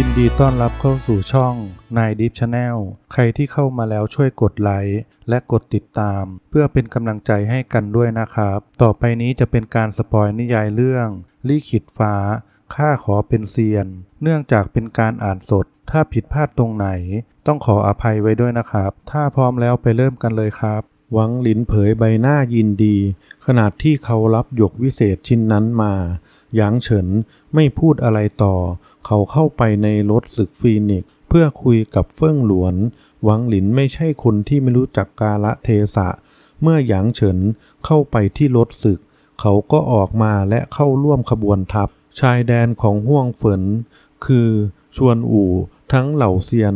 ยินดีต้อนรับเข้าสู่ช่องนายดิฟชาแนลใครที่เข้ามาแล้วช่วยกดไลค์และกดติดตาม เพื่อเป็นกำลังใจให้กันด้วยนะครับ ต่อไปนี้จะเป็นการสปอยนิยายเรื่องลี่ขิดฟ้าข้าขอเป็นเซียน เนื่องจากเป็นการอ่านสด ถ้าผิดพลาดตรงไหน ต้องขออภัยไว้ด้วยนะครับ ถ้าพร้อมแล้วไปเริ่มกันเลยครับ หวังหลินเผยใบหน้ายินดีขณะที่เขารับหยกวิเศษชิ้นนั้นมาหยางเฉินไม่พูดอะไรต่อ เขาเข้าไปในรถศึกฟีนิกซ์เพื่อคุยกับเฟิ่งหลวน หวังหลินไม่ใช่คนที่ไม่รู้จักกาละเทศะ เมื่อหยางเฉินเข้าไปที่รถศึก เขาก็ออกมาและเข้าร่วมขบวนทัพ ชายแดนของห่วงเฟินคือชวนอู่ ทั้งเหล่าเซียน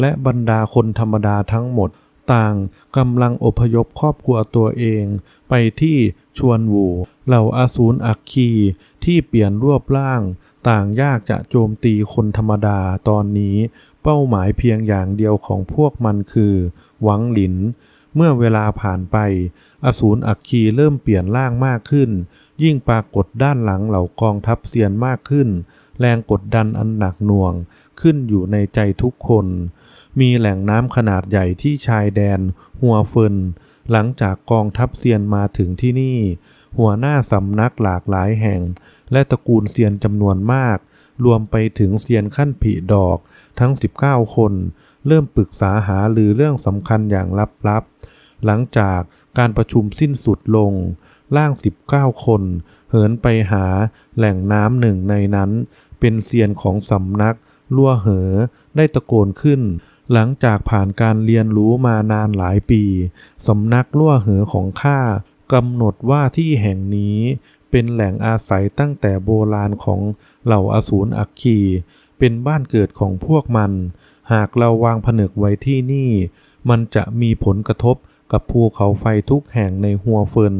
และบรรดาคนธรรมดาทั้งหมด ต่างกำลังอพยพครอบครัวตัวเอง ไปที่ชวนวูเหล่าอาสูรอักคีที่เปลี่ยนรูปร่าง ต่างยากจะโจมตีคนธรรมดาตอนนี้ เป้าหมายเพียงอย่างเดียวของพวกมันคือ หวังหลิน เมื่อเวลาผ่านไป อสูรอักคีเริ่มเปลี่ยนร่างมากขึ้น ยิ่งปรากฏด้านหลังเหล่ากองทัพเซียนมากขึ้น แรงกดดันอันหนักหน่วง ขึ้นอยู่ในใจทุกคน มีแหล่งน้ำขนาดใหญ่ที่ชายแดน หัวเฟิน หลังจากกองทัพเซียนมาถึงที่นี่ หัวหน้าสำนักหลากหลายแห่ง และตระกูลเซียนจำนวนมาก รวมไปถึงเซียนขั้นผีดอกทั้ง 19 คน เริ่มปรึกษาหาหรือเรื่องสำคัญอย่างลับๆ หลังจากการประชุมสิ้นสุดลงร่าง 19 คน เหินไปหาแหล่งน้ำหนึ่งในนั้น เป็นเซียนของสำนักลั่วเหอได้ตะโกนขึ้น หลังจากผ่านการเรียนรู้มานานหลายปีสำนักล่วเหอของข้ากำหนดว่าที่แห่งนี้เป็นแหล่งอาศัยตั้งแต่โบราณของเหล่าอสูรอักคีเป็นบ้านเกิดของพวกมัน หากเราวางผนึกไว้ที่นี่ มันจะมีผลกระทบกับภูเขาไฟทุกแห่งในหัวเฟิน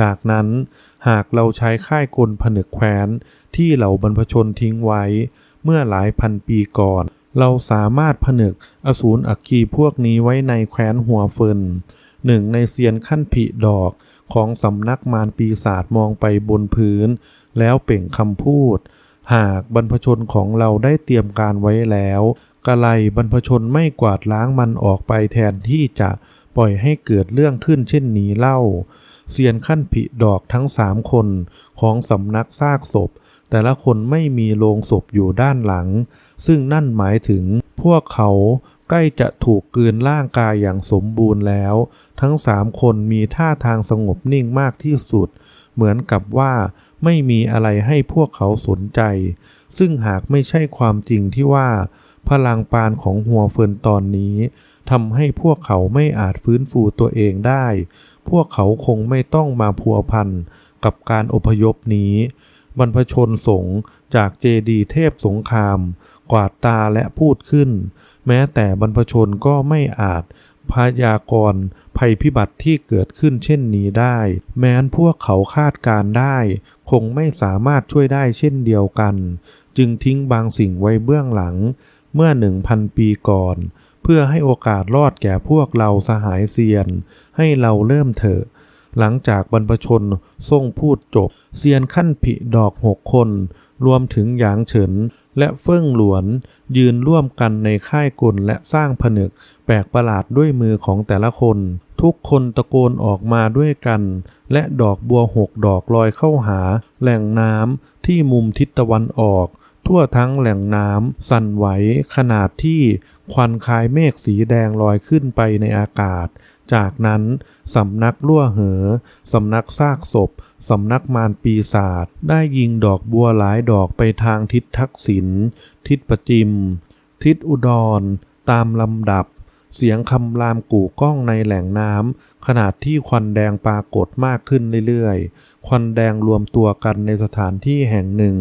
จากนั้นหากเราใช้ค่ายกลผนึกแคว้นที่เหล่าบรรพชนทิ้งไว้เมื่อหลายพันปีก่อน เราสามารถผนึกอสูรอักคีพวกนี้ไว้ในแคว้นหัวเฟินหนึ่งในเซียนขั้นผิดอกของสำนักมารปีศาจมองไปบนพื้น แล้วเปล่งคำพูด หากบรรพชนของเราได้เตรียมการไว้แล้วกะไลบรรพชนไม่กวาดล้างมันออกไปแทนที่จะปล่อยให้เกิดเรื่องขึ้นเช่นนี้เล่าเซียนขั้นผิดอกทั้งสามคนของสำนักซากศพ แต่ละคนไม่มีโลงศพอยู่ด้านหลัง ซึ่งนั่นหมายถึงพวกเขาใกล้จะถูกกลืนร่างกายอย่างสมบูรณ์แล้ว ทั้งสามคนมีท่าทางสงบนิ่งมากที่สุด เหมือนกับว่าไม่มีอะไรให้พวกเขาสนใจ ซึ่งหากไม่ใช่ความจริงที่ว่า พลังปานของหัวเฟินตอนนี้ทำให้พวกเขาไม่อาจฟื้นฟูตัวเองได้ พวกเขาคงไม่ต้องมาพัวพันกับการอพยพนี้ บรรพชนสงฆ์จากเจดีเทพสงคราม กวาดตาและพูดขึ้น แม้แต่บรรพชนก็ไม่อาจพยากรณ์ภัยพิบัติที่เกิดขึ้นเช่นนี้ได้ แม้นพวกเขาคาดการได้ คงไม่สามารถช่วยได้เช่นเดียวกัน จึงทิ้งบางสิ่งไว้เบื้องหลัง เมื่อหนึ่งพันปีก่อน เพื่อให้โอกาสรอดแก่พวกเราสหายเซียน ให้เราเริ่มเถอะ หลังจากบรรพชนทรงพูดจบ เซียนขั้นผิดอกหกคน รวมถึงหยางเฉิน และเฟิ่งหลวน ยืนร่วมกันในค่ายกลและสร้างผนึก แปลกประหลาดด้วยมือของแต่ละคน ทุกคนตะโกนออกมาด้วยกัน และดอกบัวหกดอกลอยเข้าหา แหล่งน้ำที่มุมทิศตะวันออก ทั่วทั้งแหล่งน้ำสั่นไหวขนาดที่ควันคายเมฆสีแดงลอยขึ้นไปในอากาศ จากนั้นสำนักล่วเหอ สำนักซากศพ สำนักมารปีศาจได้ยิงดอกบัวหลายดอกไปทางทิศทักษิณทิศประจิม ทิศอุดร ตามลำดับ เสียงคำรามกู่ก้องในแหล่งน้ำขนาดที่ควันแดงปรากฏมากขึ้นเรื่อยๆ ควันแดงรวมตัวกันในสถานที่แห่งหนึ่ง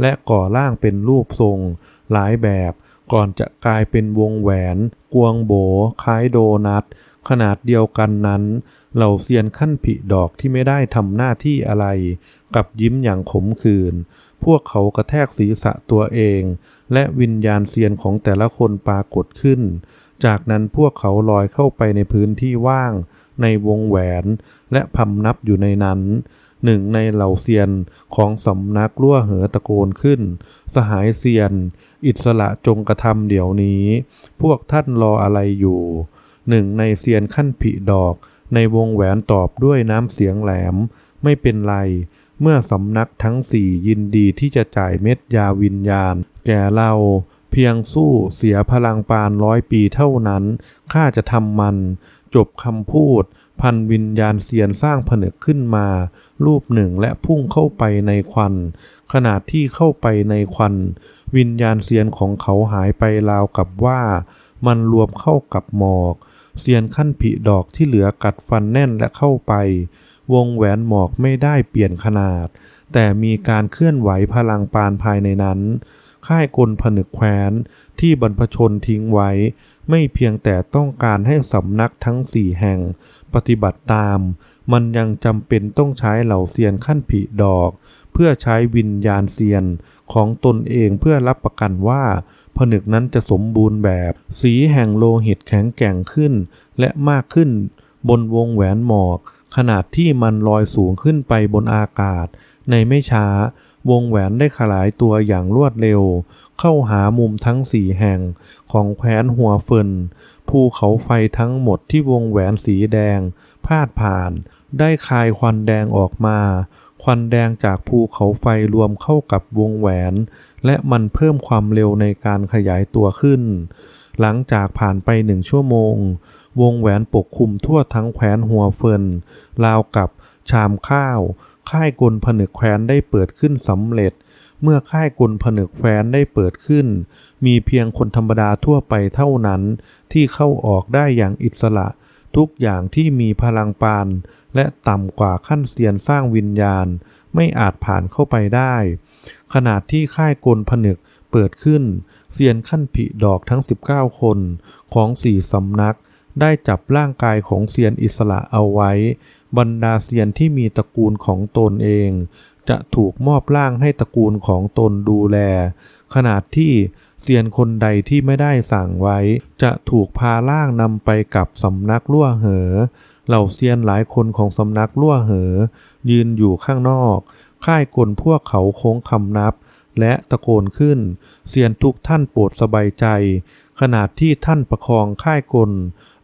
และก่อร่างเป็นรูปทรง หลายแบบ ก่อนจะกลายเป็นวงแหวน กวงโบคล้ายโดนัท ขนาดเดียวกันนั้น เหล่าเซียนขั้นผิดอกที่ไม่ได้ทำหน้าที่อะไร กับยิ้มอย่างขมขื่นพวกเขากระแทกศีรษะตัวเอง และวิญญาณเซียนของแต่ละคนปรากฏขึ้น จากนั้นพวกเขาลอยเข้าไปในพื้นที่ว่าง ในวงแหวน และพำนับอยู่ในนั้นหนึ่งในเหล่าเซียนของสำนักลั่วเหอตะโกนขึ้น สหายเซียน อิสระจงกระทำเดี๋ยวนี้ พวกท่านรออะไรอยู่ หนึ่งในเซียนขั้นผิดอก ในวงแหวนตอบด้วยน้ำเสียงแหลม ไม่เป็นไร เมื่อสำนักทั้งสี่ยินดีที่จะจ่ายเม็ดยาวิญญาณ แก่เราเพียงสู้เสียพลังปานร้อยปีเท่านั้น ข้าจะทำมัน จบคำพูด พันวิญญาณเซียนสร้างผนึกขึ้นมา รูปหนึ่งและพุ่งเข้าไปในควัน ขณะที่เข้าไปในควัน วิญญาณเซียนของเขาหายไปราวกับว่า มันรวมเข้ากับหมอก เซียนขั้นผีดอกที่เหลือกัดฟันแน่นและเข้าไป วงแหวนหมอกไม่ได้เปลี่ยนขนาด แต่มีการเคลื่อนไหวพลังปานภายในนั้น ค่ายกลผนึกแคว้นที่บรรพชนทิ้งไว้ ไม่เพียงแต่ต้องการให้สำนักทั้งสี่แห่ง ปฏิบัติตาม มันยังจำเป็นต้องใช้เหล่าเซียนขั้นผีดอก พื่อใช้วิญญาณเซียนของตนเองเพื่อรับประกันว่า ผนึกนั้นจะสมบูรณ์แบบ สีแห่งโลหิตแข็งแกร่งขึ้น และมากขึ้นบนวงแหวนหมอก ขนาดที่มันลอยสูงขึ้นไปบนอากาศ ในไม่ช้าวงแหวนได้ขลายตัวอย่างรวดเร็ว เข้าหามุมทั้งสี่แห่งของแคว้นหัวเฟินภูเขาไฟทั้งหมดที่วงแหวนสีแดง พาดผ่าน ได้คายควันแดงออกมา ควันแดงจากภูเขาไฟรวมเข้ากับวงแหวน และมันเพิ่มความเร็วในการขยายตัวขึ้น หลังจากผ่านไปหนึ่งชั่วโมง วงแหวนปกคลุมทั่วทั้งแคว้นหัวเฟินราวกับชามข้าว ค่ายกลผนึกแคว้นได้เปิดขึ้นสำเร็จ เมื่อค่ายกลผนึกแคว้นได้เปิดขึ้น มีเพียงคนธรรมดาทั่วไปเท่านั้น ที่เข้าออกได้อย่างอิสระ ทุกอย่างที่มีพลังปาน และต่ำกว่าขั้นเซียนสร้างวิญญาณ ไม่อาจผ่านเข้าไปได้ ขนาดที่ค่ายกลผนึกเปิดขึ้น เซียนขั้นผิดอกทั้ง 19 คนของสี่สำนัก ได้จับร่างกายของเซียนอิสระเอาไว้ บรรดาเซียนที่มีตระกูลของตนเอง จะถูกมอบร่างให้ตระกูลของตนดูแล ขนาดที่ เซียนคนใดที่ไม่ได้สั่งไว้ จะถูกพาล่างนำไปกับสำนักลั่วเหอ เหล่าเซียนหลายคนของสำนักลั่วเหอ ยืนอยู่ข้างนอก ค่ายกลพวกเขาโค้งคำนับ และตะโกนขึ้น เซียนทุกท่านโปรดสบายใจ ขนาดที่ท่านประคองค่ายกล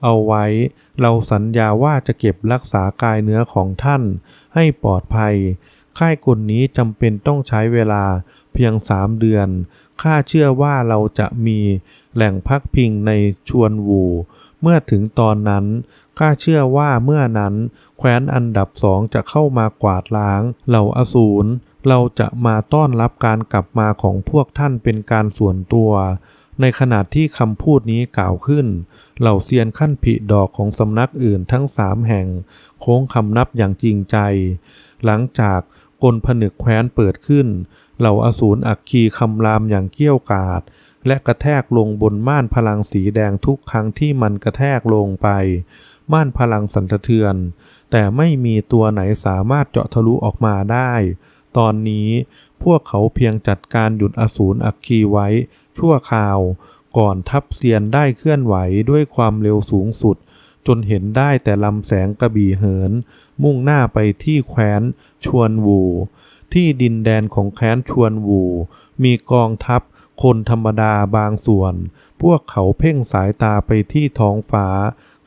เอาไว้ เราสัญญาว่าจะเก็บรักษากายเนื้อของท่าน ให้ปลอดภัยค่ายกลนี้จำเป็นต้องใช้เวลาเพียงสามเดือน ข้าเชื่อว่าเราจะมีแหล่งพักพิงในชวนวู เมื่อถึงตอนนั้นข้าเชื่อว่าเมื่อนั้น แคว้นอันดับสองจะเข้ามากวาดล้าง เหล่าอสูร เราจะมาต้อนรับการกลับมาของพวกท่านเป็นการส่วนตัว ในขณะที่คำพูดนี้กล่าวขึ้น เหล่าเซียนขั้นผิดอกของสำนักอื่นทั้งสามแห่ง โค้งคำนับอย่างจริงใจ หลังจากกลผนึกแคว้นเปิดขึ้น เหล่าอสูรอักคีคำรามอย่างเกี้ยวกาดและกระแทกลงบนม่านพลังสีแดงทุกครั้งที่มันกระแทกลงไป ม่านพลังสั่นสะเทือน แต่ไม่มีตัวไหนสามารถเจาะทะลุออกมาได้ ตอนนี้พวกเขาเพียงจัดการหยุดอสูรอักคีไว้ ชั่วคราว ก่อนทัพเซียนได้เคลื่อนไหวด้วยความเร็วสูงสุด จนเห็นได้แต่ลำแสงกระบี่เหิน มุ่งหน้าไปที่แคว้นชวนวู ที่ดินแดนของแคว้นชวนวู มีกองทัพคนธรรมดาบางส่วน พวกเขาเพ่งสายตาไปที่ท้องฟ้า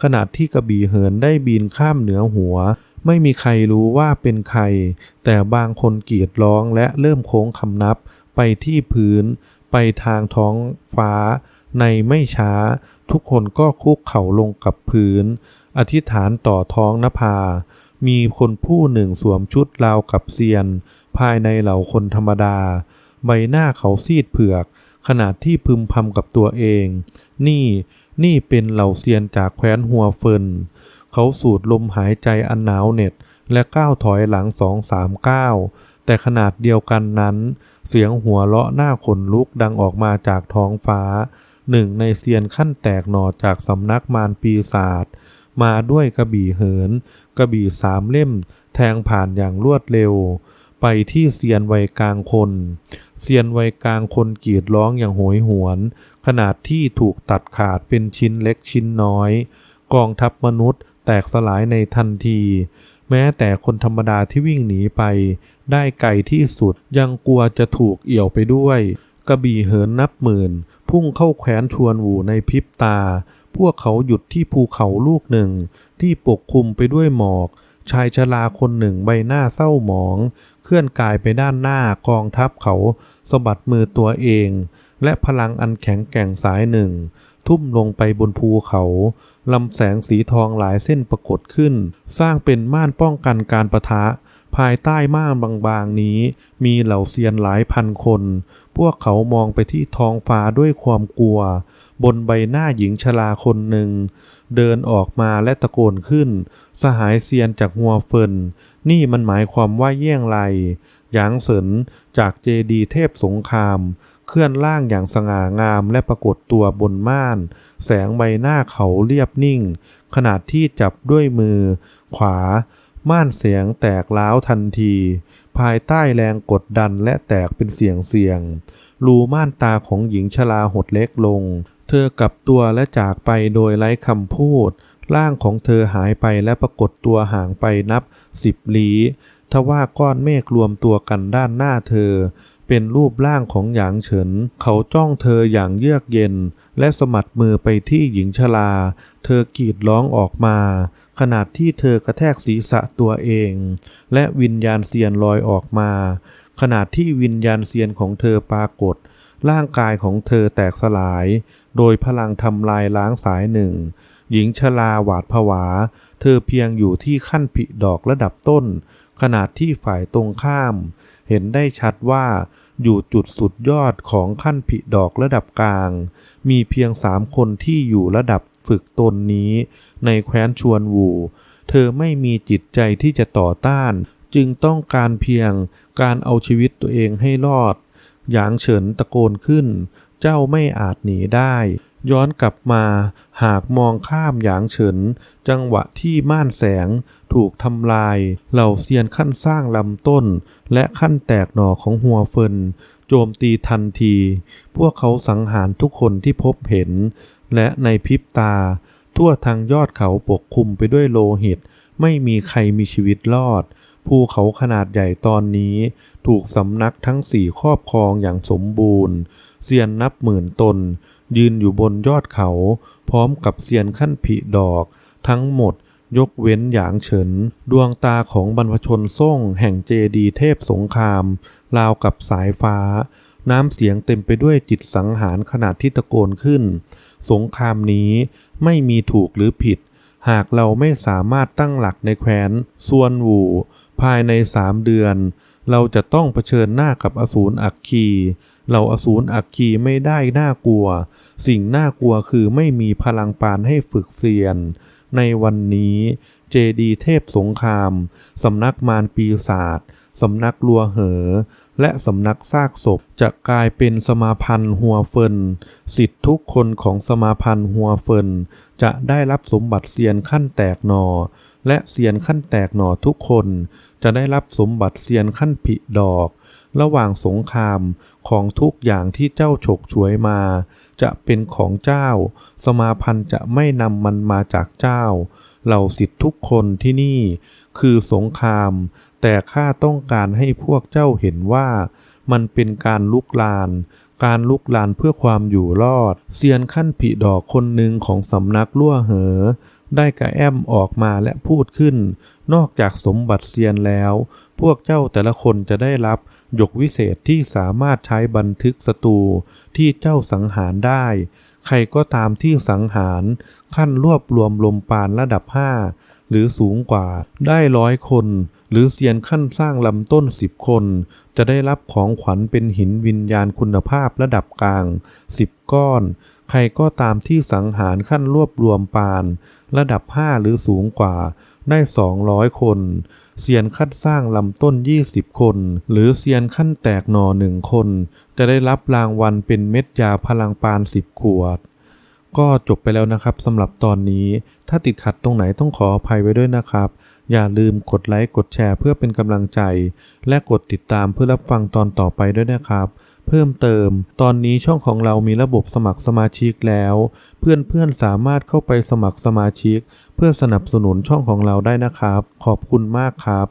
ขณะที่กระบี่เหินได้บินข้ามเหนือหัว ไม่มีใครรู้ว่าเป็นใคร แต่บางคนกรีดร้องและเริ่มโค้งคำนับไปที่พื้น ไปทางท้องฟ้า ในไม่ช้า ทุกคนก็คุกเข่าลงกับพื้น อธิษฐานต่อท้องนภา มีคนผู้หนึ่งสวมชุดราวกับเซียน ภายในเหล่าคนธรรมดา ใบหน้าเขาซีดเผือกขณะที่พึมพำกับตัวเอง นี่นี่เป็นเหล่าเซียนจากแคว้นหัวเฟิน เขาสูดลมหายใจอันหนาวเหน็ดและก้าวถอยหลังสองสามก้าวแต่ขนาดเดียวกันนั้น เสียงหัวเราะหน้าขนลุกดังออกมาจากท้องฟ้า หนึ่งในเซียนขั้นแตกหนอจากสำนักมารปีศาจ มาด้วยกระบี่เหิน กระบี่สามเล่ม แทงผ่านอย่างรวดเร็ว ไปที่เซียนวัยกลางคนเซียนวัยกลางคนกรีดร้องอย่างโหยหวน ขนาดที่ถูกตัดขาดเป็นชิ้นเล็กชิ้นน้อย กองทัพมนุษย์แตกสลายในทันที แม้แต่คนธรรมดาที่วิ่งหนีไป ได้ไกลที่สุดยังกลัวจะถูกเอี่ยวไปด้วย กระบี่เหินนับหมื่น พุ่งเข้าแขวนชวนหูในพริบตา พวกเขาหยุดที่ภูเขาลูกหนึ่ง ที่ปกคลุมไปด้วยหมอก ชายชราคนหนึ่งใบหน้าเศร้าหมอง เคลื่อนกายไปด้านหน้ากองทัพเขาสะบัดมือตัวเอง และพลังอันแข็งแกร่งสายหนึ่ง ทุ่มลงไปบนภูเขาลำแสงสีทองหลายเส้นปรากฏขึ้น สร้างเป็นม่านป้องกันการประทะภายใต้ม่านบางๆนี้มีเหล่าเซียนหลายพันคน พวกเขามองไปที่ท้องฟ้าด้วยความกลัว บนใบหน้าหญิงชราคนหนึ่ง เดินออกมาและตะโกนขึ้น สหายเซียนจากหัวเฟิน นี่มันหมายความว่าเยี่ยงไรหยางเสินจากเจดีเทพสงคราม เคลื่อนล่างอย่างสง่างามและปรากฏตัวบนม่าน แสงใบหน้าเขาเรียบนิ่ง ขนาดที่จับด้วยมือ ขวาม่านเสียงแตกล้าวทันที ภายใต้แรงกดดันและแตกเป็นเสียงเสียง รูม่านตาของหญิงชราหดเล็กลง เธอกลับตัวและจากไปโดยไร้คำพูด ร่างของเธอหายไปและปรากฏตัวห่างไปนับสิบลี้ทว่าก้อนเมฆรวมตัวกันด้านหน้าเธอ เป็นรูปร่างของหยางเฉิน เขาจ้องเธออย่างเยือกเย็น และสมัดมือไปที่หญิงชรา เธอกรีดร้องออกมา ขณะที่เธอกระแทกศีรษะตัวเอง และวิญญาณเซียนลอยออกมา ขณะที่วิญญาณเซียนของเธอปรากฏ ร่างกายของเธอแตกสลาย โดยพลังทำลายล้างสายหนึ่ง หญิงชราหวาดผวา เธอเพียงอยู่ที่ขั้นผิดอกระดับต้นขนาดที่ฝ่ายตรงข้าม เห็นได้ชัดว่าอยู่จุดสุดยอดของขั้นผิดอกระดับกลาง มีเพียงสามคนที่อยู่ระดับ ฝึกตนนี้ในแคว้นชวนวูเธอไม่มีจิตใจที่จะต่อต้าน จึงต้องการเพียงการเอาชีวิตตัวเองให้รอด หยางเฉินตะโกนขึ้น เจ้าไม่อาจหนีได้ ย้อนกลับมา หากมองข้ามหยางเฉิน จังหวะที่ม่านแสงถูกทำลาย เหล่าเซียนขั้นสร้างลำต้น และขั้นแตกหน่อของหัวเฟินโจมตีทันที พวกเขาสังหารทุกคนที่พบเห็น และในพริบตา ทั่วทางยอดเขาปกคลุมไปด้วยโลหิต ไม่มีใครมีชีวิตรอด ภูเขาขนาดใหญ่ตอนนี้ ถูกสำนักทั้งสี่ครอบครองอย่างสมบูรณ์เซียนนับหมื่นตน ยืนอยู่บนยอดเขา พร้อมกับเซียนขั้นผีดอก ทั้งหมดยกเว้นหยางเฉิน ดวงตาของบรรพชนส่งแห่งเจดีเทพสงคราม ราวกับสายฟ้า น้ำเสียงเต็มไปด้วยจิตสังหารขนาดที่ตะโกนขึ้น สงครามนี้ไม่มีถูกหรือผิด หากเราไม่สามารถตั้งหลักในแคว้นส่วนวูภายในสามเดือน เราจะต้องเผชิญหน้ากับอสูรอักคี เราอสูรอักคีไม่ได้น่ากลัว สิ่งน่ากลัวคือไม่มีพลังปานให้ฝึกเซียน ในวันนี้เจดีเทพสงคราม สำนักมารปีศาจ สำนักลัวเหอ และสำนักซากศพจะกลายเป็นสมาพันธ์หัวเฟินสิทธิทุกคนของสมาพันธ์หัวเฟินจะได้รับสมบัติเซียนขั้นแตกหนอ และเซียนขั้นแตกหนอทุกคนจะได้รับสมบัติเซียนขั้นผิดอก ระหว่างสงครามของทุกอย่างที่เจ้าฉกฉวยมา จะเป็นของเจ้า สมาพันธ์จะไม่นำมันมาจากเจ้า เหล่าสิทธิทุกคนที่นี่ คือสงคราม แต่ข้าต้องการให้พวกเจ้าเห็นว่ามันเป็นการลุกลาน การลุกลานเพื่อความอยู่รอด เซียนขั้นผีดอกคนหนึ่งของสำนักลั่วเหอ ได้กระแอมออกมาและพูดขึ้น นอกจากสมบัติเซียนแล้ว พวกเจ้าแต่ละคนจะได้รับหยกวิเศษที่สามารถใช้บันทึกศัตรูที่เจ้าสังหารได้ ใครก็ตามที่สังหาร ขั้นรวบรวมลมปานระดับ5 หรือสูงกว่าได้ร้อยคน หรือเซียนขั้นสร้างลำต้นสิบคน จะได้รับของขวัญเป็นหินวิญญาณคุณภาพระดับกลางสิบก้อน ใครก็ตามที่สังหารขั้นรวบรวมปาน ระดับ5หรือสูงกว่า ได้200คนเซียนขั้นสร้างลำต้น 20 คน หรือเซียนขั้นแตกหน่อหนึ่งคน จะได้รับรางวัลเป็นเม็ดยาพลังปาน 10 ขวด ก็จบไปแล้วนะครับสำหรับตอนนี้ ถ้าติดขัดตรงไหนต้องขออภัยไว้ด้วยนะครับ อย่าลืมกดไลค์กดแชร์เพื่อเป็นกำลังใจ และกดติดตามเพื่อรับฟังตอนต่อไปด้วยนะครับ เพิ่มเติม ตอนนี้ช่องของเรามีระบบสมัครสมาชิกแล้ว เพื่อนๆสามารถเข้าไปสมัครสมาชิก เพื่อสนับสนุนช่องของเราได้นะครับ ขอบคุณมากครับ